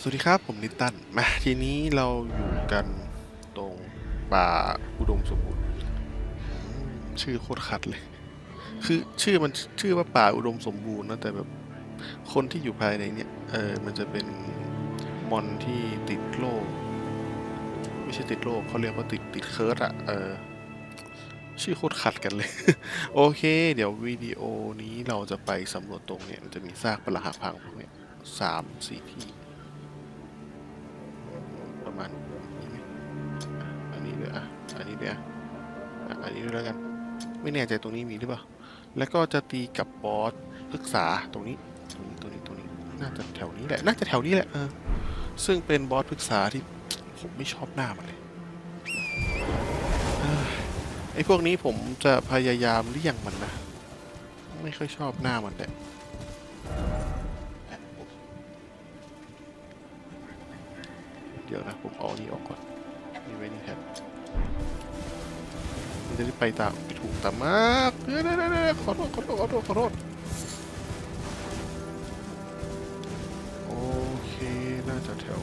สวัสดีครับ ผมนิตันมาทีนี้เราอยู่กันตรงป่าอุดมสมบูรณ์ชื่อโคตรคัดเลย คือชื่อมันชื่อว่าป่าอุดมสมบูรณ์นะแต่แบบคนที่อยู่ภายในเนี่ยเออมันจะเป็นมอนที่ติดโรคไม่ใช่ติดโรคเขาเรียกว่าติดติดเคิร์ดอะเออชื่อโคตรขัดกันเลย โอเค เดี๋ยววิดีโอนี้เราจะไปสำรวจตรงเนี่ยมันจะมีซากปรักหักพังพวกเนี้ยสามสี่ที่ มาณนี้ไหมอะอันนี้ด้วยอะอันนี้ด้วยอันนี้ด้วยแล้วกัน ไม่แน่ใจตรงนี้มีหรือเปล่า แล้วก็จะตีกับบอสปรึกษาตรงนี้ตรงนี้ตรงนี้ตรงนี้ น่าจะแถวนี้แหละ น่าจะแถวนี้แหละเออซึ่งเป็นบอสปรึกษาที่ผมไม่ชอบหน้ามันเลยไอ้พวกนี้ผมจะพยายามเลี่ยงมันนะ ไม่ค่อยชอบหน้ามันแหละเดี๋ยวนะผม จะได้ไปตามไปถูกตามมากเดี๋ยวเดี๋ยเขอโทษขอโทษขอโทษขอโทษโอเค น่าจะแถว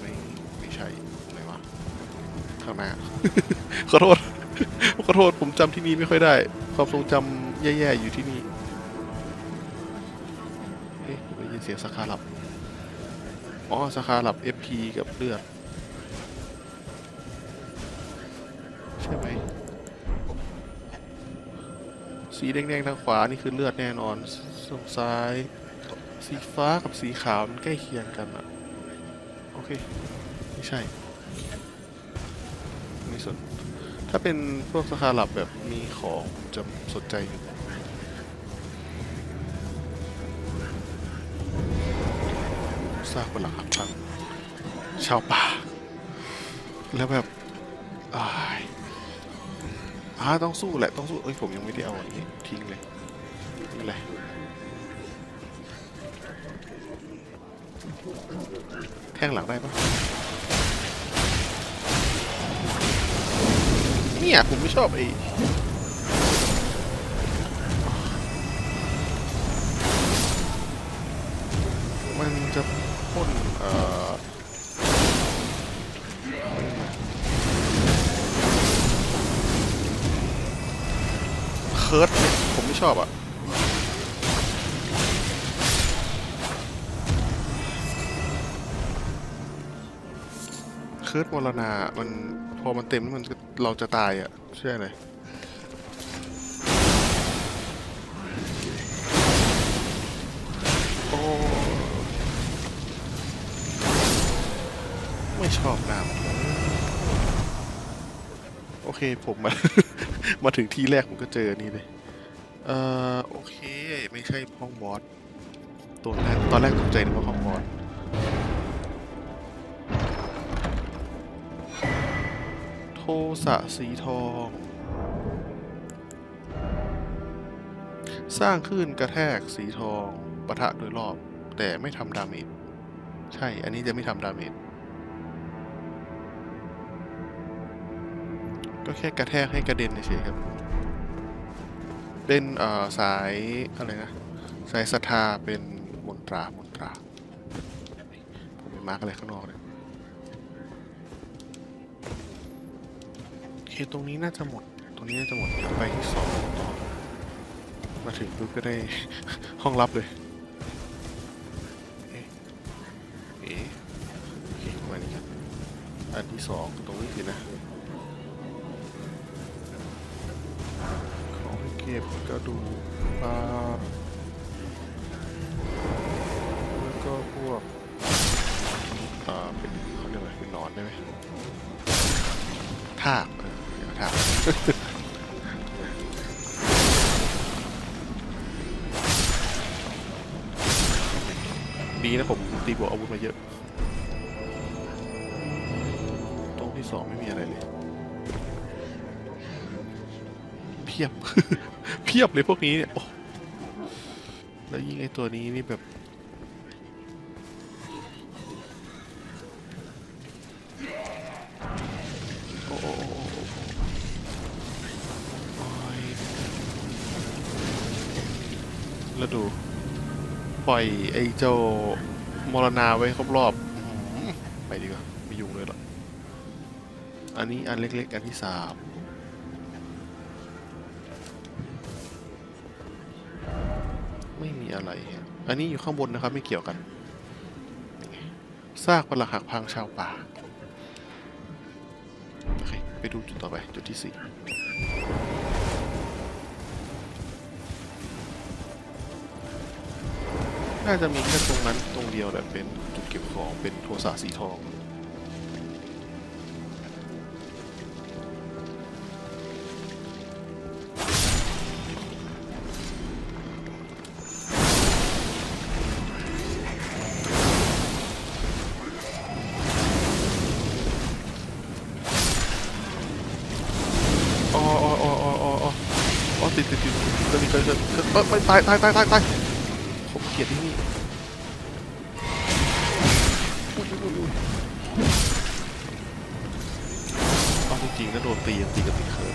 ไม่ไม่ใช่ไหนวะข้างหน้าขอโทษขอโทษผมจำที่นี่ไม่ค่อยได้ ความทรงจำแย่ๆอยู่ที่นี่เอ๊ะผมได้ยินเสียงสคารับอ๋อสคารับ FP กับเลือด สีแดงๆทางขวานี่คือเลือดแน่นอนส่วนซ้าย สีฟ้ากับสีขาวมันใกล้เคียงกันอะโอเค ไม่ใช่ไม่สนถ้าเป็นพวกสคารับแบบมีของจะสนใจอยู่ซากปรักหักพังชาวป่า แล้วแบบอ้าย อ่าต้องสู้แหละต้องสู้เอ้ยผมยังไม่ได้เอาอันนี้ทิ้งเลยนี่แหละแท่งหลังได้ปะเนี่ยผมไม่ชอบไอ้มันจะพ่นเอ่อ คิร์ดเนี่ยผมไม่ชอบอะเคิร์ดมรณามันพอมันเต็มมันเราจะตายอะเชื่อเลยโอ้ไม่ชอบน้ำโอเคผมมา มาถึงที่แรกผมก็เจอนนี่เลย เอ่อโอเค ไม่ใช่ห้องบอสตัวแรกตอนแรกตกใจนึกว่าห้องบอสโทสะสีทอง สร้างขึ้นกระแทกสีทองปะทะโดยรอบ แต่ไม่ทำดาเมจใช่ อันนี้จะไม่ทำดาเมจ ก็แค่กระแทกให้กระเด็นเฉยครับ เป็นสายอะไรนะ สายศรัทธาเป็นมนตรามนตรา ผมไปมาร์กอะไรข้างนอกเลยโอเคตรงนี้น่าจะหมด ตรงนี้น่าจะหมดไปที่สองต่อ มาถึงปุ๊บก็ได้ห้องลับเลยเอ๊ะเอ๊ะโอเคมานี่ครับอันที่สองตรงนี้สินะ ของให้เก็บก็ดูปลาแล้วก็พวกอ่าเป็นเขาเรียกว่าเป็นหนอนได้ไหมทากเออเรียกว่าทากดีนะผมตีบวกอาวุธมาเยอะตรงที่สองไม่มีอะไรเลย เพียบเพียบเลยพวกนี้เนี่ยแล้วยิ่งไอตัวนี้นี่แบบแล้วดู ปล่อยไอ้เจ้ามรณาไว้ครบรอบ ไปดีกว่า ไม่ยุ่งเลยหรอก อันนี้อันเล็กๆ อันที่สาม อันนี้อยู่ข้างบนนะครับไม่เกี่ยวกันซากปรักหักพังชาวป่าโอเคไปดูจุดต่อไปจุดที่สี่น่าจะมีแค่ตรงนั้นตรงเดียวแหละเป็นจุดเก็บของเป็นโทรศัพท์สีทอง ติดติดติดจะมีเกิดเกิดเออไปตายตายตายตายตายผมเกลียดที่นี่เอาจริงๆนะโดนตีตีกับตีเคิร์ด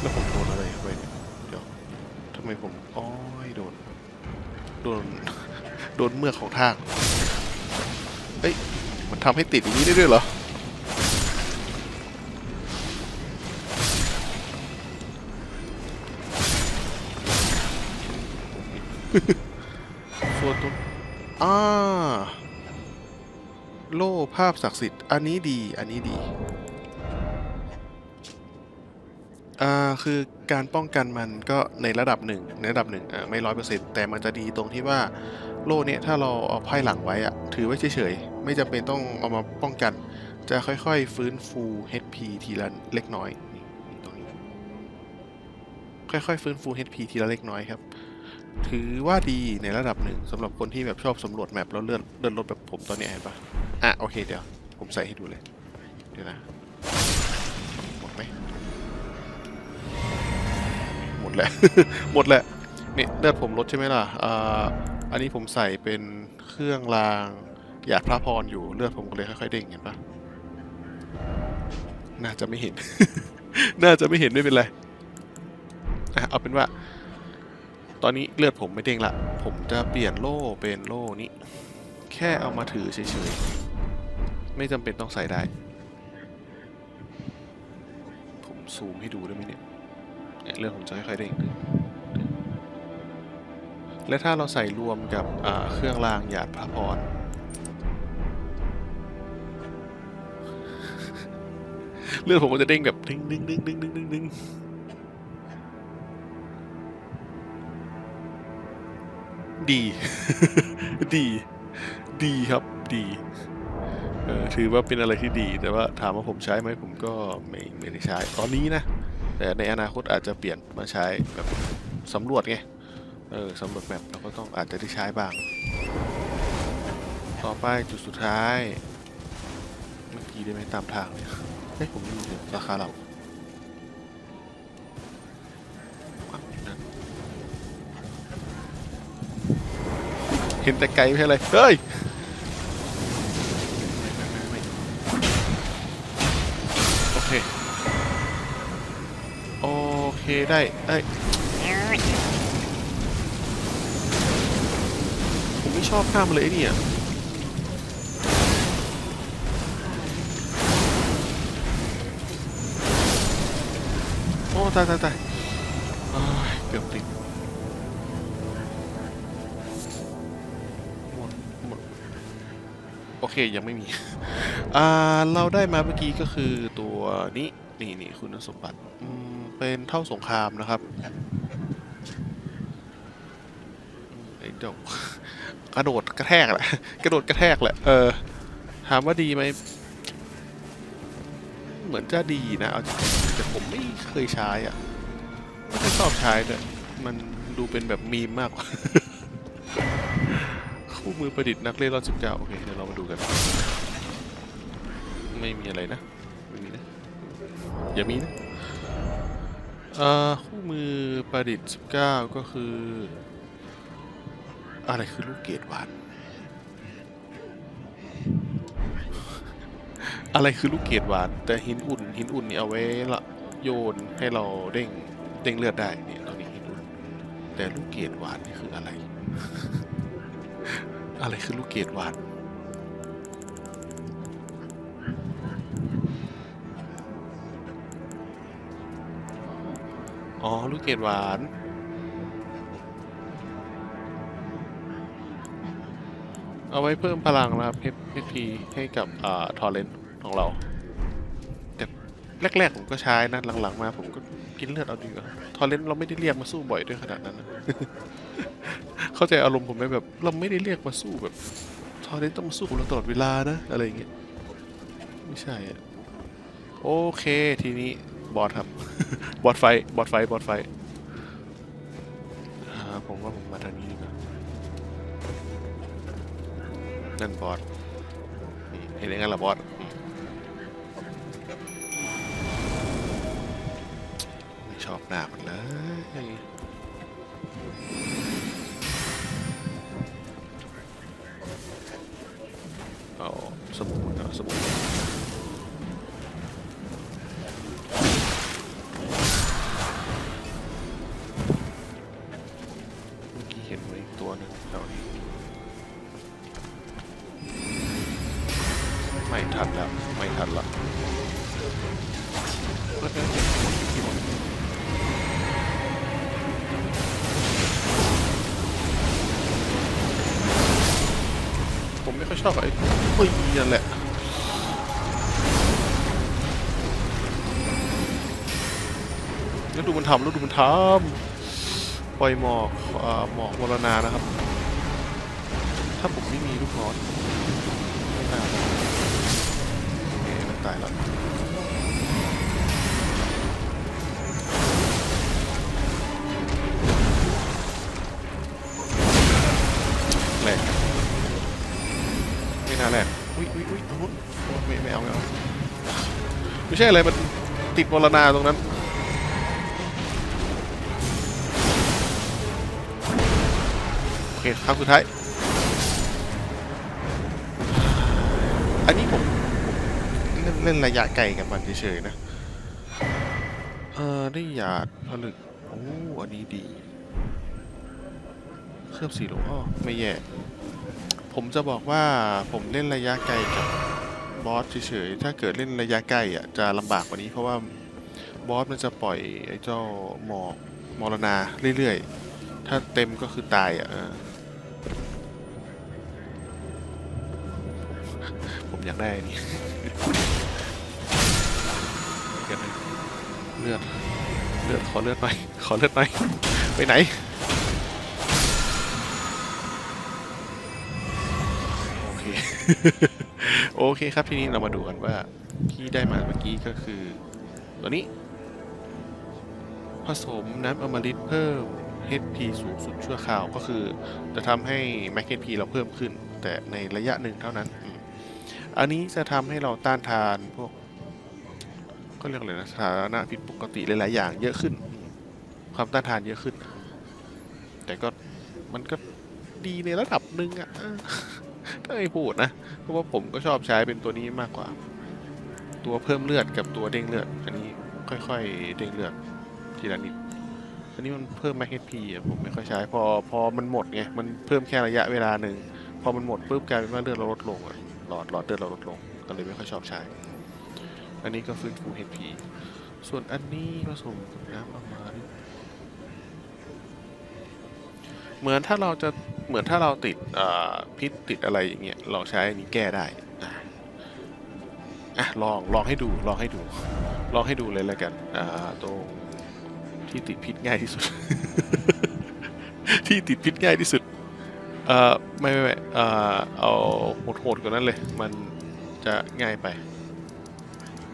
แล้วผมโดนอะไรไปเนี่ยเดี๋ยวทำไมผมอ้อยโดนโดนโดนเมื่อของทางเฮ้ยมันทำให้ติดอย่างนี้ได้ด้วยเหรอ ส่วนตรงอ่าโล่ภาพศักดิ์สิทธิ์ อันนี้ดี อันนี้ดี อ่า คือการป้องกันมันก็ในระดับหนึ่ง ในระดับหนึ่งอ่าไม่ร้อยเปอร์เซ็นต์แต่มันจะดีตรงที่ว่าโล่เนี่ย ถ้าเราเอาไพ่หลังไว้อะถือไว้เฉยๆ ไม่จำเป็นต้องเอามาป้องกัน จะค่อยๆ ฟื้นฟู HP ทีละเล็กน้อยนี่นี่ตรงนี้ค่อยๆ ฟื้นฟู HP ทีละเล็กน้อยครับ ถือว่าดีในระดับหนึ่งสำหรับคนที่แบบชอบสำรวจแมปแล้วเลื่อนเลื่อนรถแบบผมตอนนี้เห็นปะอะโอเคเดี๋ยว ผมใส่ให้ดูเลย เดี๋ยวนะ หมดไหมหมดแล้วหมดแหละนี่เลือดผมลดใช่ไหมล่ะอ่าอันนี้ผมใส่เป็นเครื่องรางหยาดพระพรอยู่เลือดผมก็เลยค่อยๆเด้งเห็นปะน่าจะไม่เห็น น่าจะไม่เห็นไม่เป็นไรอะเอาเป็นว่า ตอนนี้เลือดผมไม่เด้งละ ผมจะเปลี่ยนโล่เป็นโล่นี้ แค่เอามาถือเฉยๆ ไม่จำเป็นต้องใส่ได้ ผมซูมให้ดูได้ไหมเนี่ยเลือดผมจะค่อยๆเด้งขึ้นและถ้าเราใส่รวมกับเครื่องรางหยาดพระพรเลือดผมก็จะเด้งแบบดึงดึงดึงดึงดึงดึง ดี ดี ดีครับ ดีเออถือว่าเป็นอะไรที่ดี แต่ว่าถามว่าผมใช้ไหมผมก็ไม่ไม่ได้ใช้ ตอนนี้นะ แต่ในอนาคตอาจจะเปลี่ยนมาใช้แบบสำรวจไง เออสำรวจแบบเราก็ต้องอาจจะได้ใช้บ้าง ต่อไปจุดสุดท้าย เมื่อกี้ได้ไหมตามทางเนี่ยเฮ้ยผมลืมราคาเรา เห็นแต่ไกลไม่ใช่เลยเฮ้ยโอเคโอเคได้ได้ผมไม่ชอบข้ามเลยไอ้เนี่ยโอ้ตายตายตายเกือบติด โอเคยังไม่มี อ่า เราได้มาเมื่อกี้ก็คือตัวนี้ นี่นี่คุณสมบัติเป็นเท่าสงครามนะครับไอ้ดอกกระโดดกระแทกแหละ กระโดดกระแทกแหละ เออ ถามว่าดีไหม เหมือนจะดีนะ เอาแต่ผมไม่เคยใช้อะ ไม่ชอบใช้เลยมันดูเป็นแบบมีมมากกว่า คู่มือประดิษฐ์นักเล่นรอดสิบเก้าโอเค เดี๋ยวเรามาดูกัน ไม่มีอะไรนะ ไม่มีนะ อย่ามีนะคู่มือประดิษฐ์สิบเก้าก็คือ อะไรคือลูกเกดหวานอะไรคือลูกเกดหวาน แต่หินอุ่น หินอุ่นนี่เอาไว้ละโยนให้เราเด้งเด้งเลือดได้เนี่ยตอนนี้หินอุ่น แต่ลูกเกดหวานนี่คืออะไร อะไรคือลูกเกดวัดอ๋อ ลูกเกดหวาน เอาไว้เพิ่มพลังนะครับ HP ให้กับอทอร์เรนต์ของเรา แต่แรก ๆ ผมก็ใช้นะ หลัง ๆ มาผมก็กินเลือดเอาดีกว่าทอร์เรนต์เราไม่ได้เรียกมาสู้บ่อยด้วยขนาดนั้นนะ เข้าใจอารมณ์ผมไหมแบบเราไม่ได้เรียกมาสู้แบบทอร์เรนต้องมาสู้กับเราตลอดเวลานะอะไรอย่างเงี้ยไม่ใช่อะโอเคทีนี้บอสครับ บอสไฟบอสไฟบอสไฟฮ่าผมว่าผมมาทางนี้ดีกว่านั่นบอสเห็นยังไงล่ะบอสอืมไม่ชอบหน้ามันเลย เอาสมุนเอ อยชอบไอ้เฮ้ยนั่นแหละแล้วดูมันทำแล้วดูมันทำปล่อยหมอกหมอกวรณานะครับ ถ้าผมไม่มีลูกน้อนไม่น่าโอเคมันตายแล้ว ไม่น่าแหลกอุ้ยอุ้ยอุ้ยไม่ไม่เอาไม่เอาไม่ใช่อะไรมันติดมรณาตรงนั้นโอเคครั้งสุดท้าย อันนี้ผมผมเล่นเล่นระยะไกลกับมันเฉยๆนะเออได้หยาดผลึกโอ้อันนี้ดี เคลือบสีโลอ้อไม่แย่ ผมจะบอกว่าผมเล่นระยะไกลกับบอสเฉยๆ ถ้าเกิดเล่นระยะใกล้อะจะลำบากกว่านี้เพราะว่าบอสมันจะปล่อยไอ้เจ้าหมอกมรณาเรื่อยๆ ถ้าเต็มก็คือตายอะผมอยากได้อันนี่เลือดเลือดเลือดขอเลือดหน่อยขอเลือดหน่อยไปไหน โอเคครับทีนี้เรามาดูกันว่าที่ได้มาเมื่อกี้ก็คือ ตัวนี้ ผสมน้ำอมฤตเพิ่ม HP สูงสุดชั่วคราวก็คือ จะทำให้ Max HP เราเพิ่มขึ้น แต่ในระยะหนึ่งเท่านั้น อันนี้จะทำให้เราต้านทานพวกก็เรียกอะไรนะสถานะผิดปกติหลาย ๆ อย่างเยอะขึ้น ความต้านทานเยอะขึ้น แต่ก็มันก็ดีในระดับหนึ่งอะเออถ้า ไม่พูดนะ เพราะว่าผมก็ชอบใช้เป็นตัวนี้มากกว่า ตัวเพิ่มเลือดกับตัวเด้งเลือด อันนี้ค่อยๆเด้งเลือดทีละนิด อันนี้มันเพิ่ม Max HP อะผมไม่ค่อยใช้พอพอมันหมดไงมันเพิ่มแค่ระยะเวลาหนึ่งพอมันหมดปุ๊บกลายเป็นว่าเลือดเราลดลงอะหลอดหลอดเลือดเราลดลงก็เลยไม่ค่อยชอบใช้ อันนี้ก็ฟื้นฟู HP ส่วนอันนี้ผสมน้ำอมา เหมือนถ้าเราจะเหมือนถ้าเราติดพิษติดอะไรอย่างเงี้ยเราใช้อันนี้แก้ได้อะอะลองลองให้ดูลองให้ดู ลองให้ดูเลยแล้วกันอ่าตรงที่ติดพิษง่ายที่สุด ที่ติดพิษง่ายที่สุดเอ่อไม่ไม่ไม่เอ่อเอาโหดๆกว่านั้นเลย มันจะง่ายไป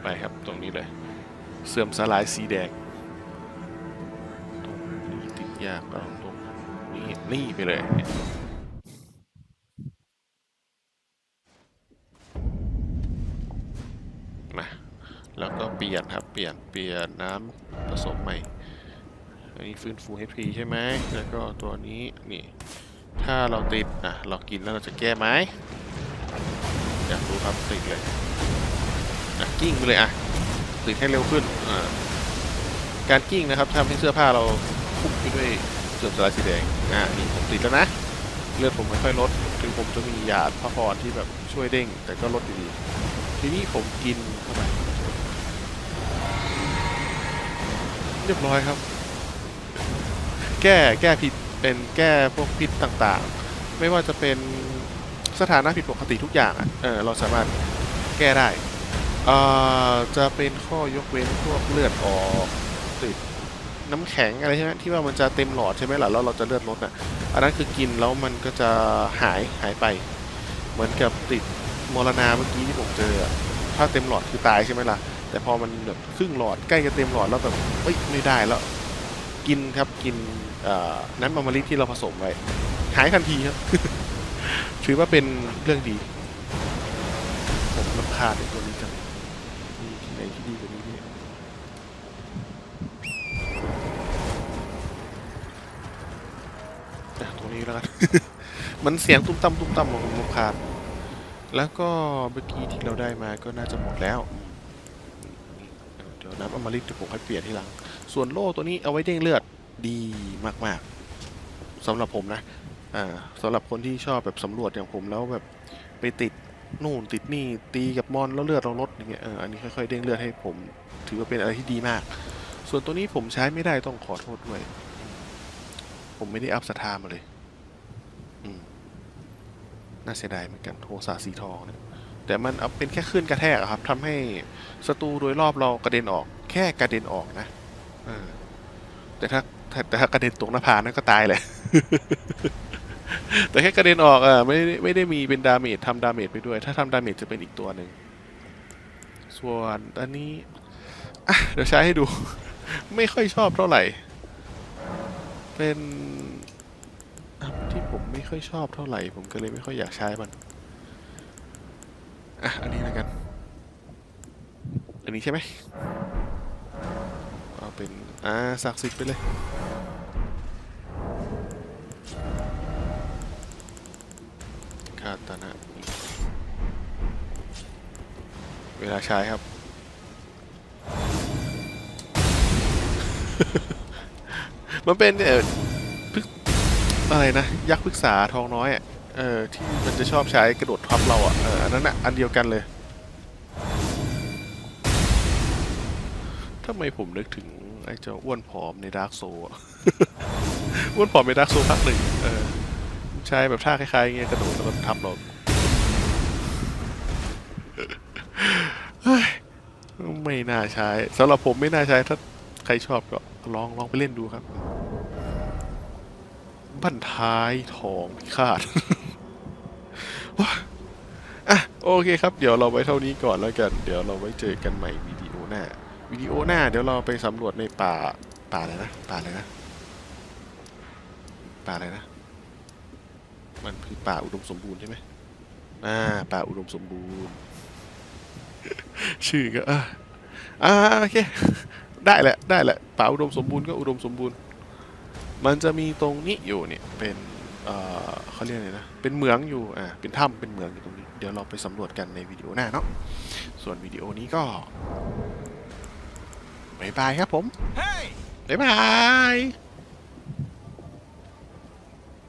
ไปครับตรงนี้เลย เสื่อมสลายสีแดงตรงนี้ติดยากเอา นี่ไปเลยเนี่ยมาแล้วก็เปลี่ยนครับ เปลี่ยน เปลี่ยนน้ำผสมใหม่ อันนี้ฟื้นฟู HP ใช่ไหม แล้วก็ตัวนี้นี่ ถ้าเราติดอะเรากินแล้วเราจะแก้ไหมอยากรู้ครับติดเลยอะกิ้งไปเลยอะติดให้เร็วขึ้นอ่าการกิ้งนะครับทำให้เสื้อผ้าเราคลุกไปด้วย เสื่อมสลายสีแดง อ่า นี่ผมติดแล้วนะ เลือดผมไม่ค่อยลด ถึงผมจะมียาพระพรที่แบบช่วยเด้ง แต่ก็ลดอยู่ดี ทีนี้ผมกินเข้าไปเรียบร้อยครับ แก้แก้พิษเป็นแก้พวกพิษต่างๆ ไม่ว่าจะเป็นสถานะผิดปกติทุกอย่างอะ เออ เราสามารถแก้ได้ อ่อจะเป็นข้อยกเว้นพวกเลือดออกติด น้ำแข็งอะไรใช่ไหมที่ว่ามันจะเต็มหลอดใช่ไหมล่ะแล้วเราจะเลือดลดอะอันนั้นคือกินแล้วมันก็จะหายหายไป เหมือนกับติดมรณาเมื่อกี้ที่ผมเจอถ้าเต็มหลอดคือตายใช่ไหมล่ะแต่พอมันแบบครึ่งหลอดใกล้จะเต็มหลอดแล้วแบบเอ้ยไม่ได้แล้ว กินครับกินน้ำอมฤตที่เราผสมไว้หายทันทีครับถือว่าเป็นเรื่องดี ผมรำคาญในตัวนี้จังมีที่ไหนที่ดีกว่านี้เนี่ยอะตรง นี้แล้วกัน มันเสียงตุ้มตั้มตุ้มตั้มของผมรำคาญแล้วก็เมื่อกี้ที่เราได้มาก็น่าจะหมดแล้ว เดี๋ยวน้ำอมฤตเดี๋ยวผมค่อยเปลี่ยนทีหลัง ส่วนโล่ตัวนี้เอาไว้เด้งเลือดดีมากๆสำหรับผมนะ อ่าสำหรับคนที่ชอบแบบสำรวจอย่างผมแล้วแบบไปติดนู่นติดนี่ตีกับมอนแล้วเลือดเราลดอย่างเงี้ยเอออันนี้ค่อยๆเด้งเลือดให้ผม ถือว่าเป็นอะไรที่ดีมาก ส่วนตัวนี้ผมใช้ไม่ได้ต้องขอโทษด้วย ผมไม่ได้อัพสถามาเลย น่าเสียดายเหมือนกันโทสาสีทองเนะแต่มันเอาเป็นแค่คลื่นกระแทกครับทำให้ศัตรูโดยรอบเรากระเด็นออก แค่กระเด็นออกนะแต่ถ้าแต่ถ้ากระเด็นตกหน้าผานั่นก็ตายเลยแต่แค่กระเด็นออกอะไม่ได้ไม่ได้มีเป็นดาเมจทำดาเมจไปด้วย ถ้าทำดาเมจจะเป็นอีกตัวหนึ่งส่วนอันนี้เดี๋ยวใช้ให้ดู ไม่ค่อยชอบเท่าไหร่ เป็น ผมไม่ค่อยชอบเท่าไหร่ ผมก็เลยไม่ค่อยอยากใช้มัน อะ อันนี้แล้วกัน อันนี้ใช่ไหมเอาเป็น อ่าศักสิทธิ์ไปเลยคาตานะเวลาใช้ครับ มันเป็นเออพึก อะไรนะ ยักษ์พึกษาทองน้อยอะเออที่มันจะชอบใช้กระโดดทับเราอะเอออันนั้นอะอันเดียวกันเลยทำไมผมนึกถึงไอ้เจ้าอ้วนผอมในดาร์กโซอะอ้วนผอมในดาร์กโซภาคหนึ่งเออใช่แบบท่าคล้ายๆเงี้ยกระโดดแล้วทับเราไม่น่าใช้สำหรับผมไม่น่าใช้ถ้าใครชอบก็ลองลองไปเล่นดูครับ บั้นท้ายทองพิฆาตว้าอะโอเคครับ เดี๋ยวเราไว้เท่านี้ก่อนแล้วกัน เดี๋ยวเราไว้เจอกันใหม่วิดีโอหน้าวิดีโอหน้าเดี๋ยวเราไปสำรวจในป่าป่าอะไรนะป่าอะไรนะป่าอะไรนะ มันคือป่าอุดมสมบูรณ์ใช่ไหมอ่าป่าอุดมสมบูรณ์ ชื่อก็อ่าอ่าโอเค ได้แหละ ได้แหละป่าอุดมสมบูรณ์ก็อุดมสมบูรณ์ มันจะมีตรงนี้อยู่เนี่ยเป็นเอ่อเขาเรียกอะไรนะ เป็นเหมืองอยู่ อ่า เป็นถ้ำเป็นเหมืองอยู่ตรงนี้ เดี๋ยวเราไปสำรวจกันในวิดีโอหน้าเนาะ ส่วนวิดีโอนี้ก็บ๊ายบายครับผม Hey! บ๊ายบาย